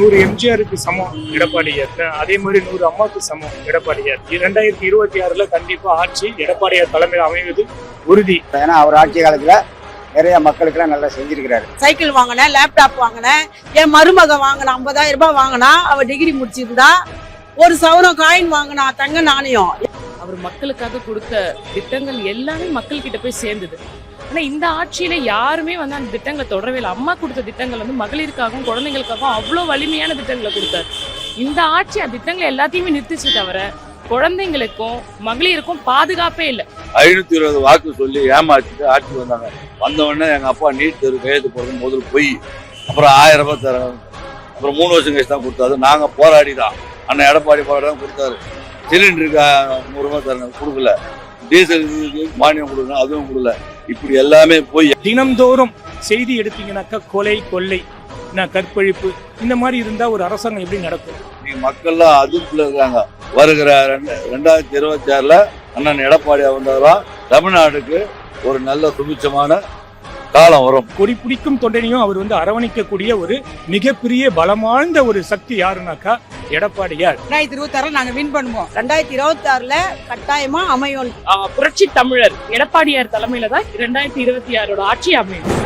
நூறு எம்ஜிஆருக்கு சமம் எடப்பாடியார் அதே மாதிரி நூறு அம்மாவுக்கு சமம் எடப்பாடியார் இரண்டாயிரத்தி இருபத்தி ஆறுல கண்டிப்பா ஆட்சி எடப்பாடியார் தலைமையில் அமைவது உறுதி. ஏன்னா அவர் ஆட்சி காலத்துல நிறைய மக்களுக்கெல்லாம் நல்லா செஞ்சிருக்கிறாரு. சைக்கிள் வாங்கினேன் லேப்டாப் வாங்கினேன் என் மருமக வாங்கின ஐம்பதாயிரம் ரூபாய் வாங்கினா அவ டிகிரி முடிச்சிருந்தா ஒரு சவரம் காயின் வாங்கினா தங்க நாணயம். அவர் மக்களுக்காக கொடுத்த திட்டங்கள் எல்லாமே மக்கள் கிட்ட போய் சேர்ந்தது. ஆனா இந்த ஆட்சியில யாருமே வந்து அந்த திட்டங்களை தொடரவே இல்லை. அம்மா கொடுத்த திட்டங்கள் வந்து மகளிருக்காகவும் குழந்தைங்களுக்காகவும் அவ்வளோ வலிமையான திட்டங்களை கொடுத்தாரு. இந்த ஆட்சி அந்த திட்டங்களை எல்லாத்தையுமே நிறுத்திச்சு தவிர குழந்தைங்களுக்கும் மகளிருக்கும் பாதுகாப்பே இல்லை. ஐநூத்தி இருபது வாக்கு சொல்லி ஏமாற்றிட்டு ஆட்சி வந்தாங்க. வந்தவொடனே எங்க அப்பா நீட் தேர்வு கையெழுத்து போடுறது முதல் போய். அப்புறம் ஆயிரம் ரூபாய் தராங்க அப்புறம் மூணு வருஷம் கழிச்சு தான் கொடுத்தாரு. நாங்க போராடி தான். அண்ணன் எடப்பாடி போராடி தான் கொடுத்தாரு. சிலிண்டருக்கு நூறு ரூபாய் தரேன். கொடுக்கல. டீசல் மானியம் கொடுக்கணும் அதுவும் கொடுக்கல. இப்படி எல்லாமே போய் தினம்தோறும் செய்தி எடுத்தீங்கன்னாக்கா கொலை கொள்ளை கற்பழிப்பு இந்த மாதிரி இருந்தா ஒரு அரசாங்கம் எப்படி நடக்கும்? மக்கள்லாம் அதிர்ச்சியில் இருக்காங்க. வருகிற ரெண்டு ரெண்டாயிரத்தி இருபத்தி ஆறுல அண்ணன் எடப்பாடியா வந்தாரா? தமிழ்நாடுக்கு ஒரு நல்ல சுபிச்சமான காலம் வரும். கொடி பிடிக்கும் தொண்டனையும் அவர் வந்து அரவணைக்கக்கூடிய ஒரு மிகப்பெரிய பலமாழ்ந்த ஒரு சக்தி யாருனாக்கா எடப்பாடியார். ரெண்டாயிரத்தி இருபத்தி ஆறுல நாங்க வின் பண்ணுவோம். ரெண்டாயிரத்தி இருபத்தி ஆறுல கட்டாயமா அமையும். ஆஹ் புரட்சி தமிழர் எடப்பாடியார் தலைமையில தான் ரெண்டாயிரத்தி இருபத்தி ஆறோட ஆட்சி அமையும்.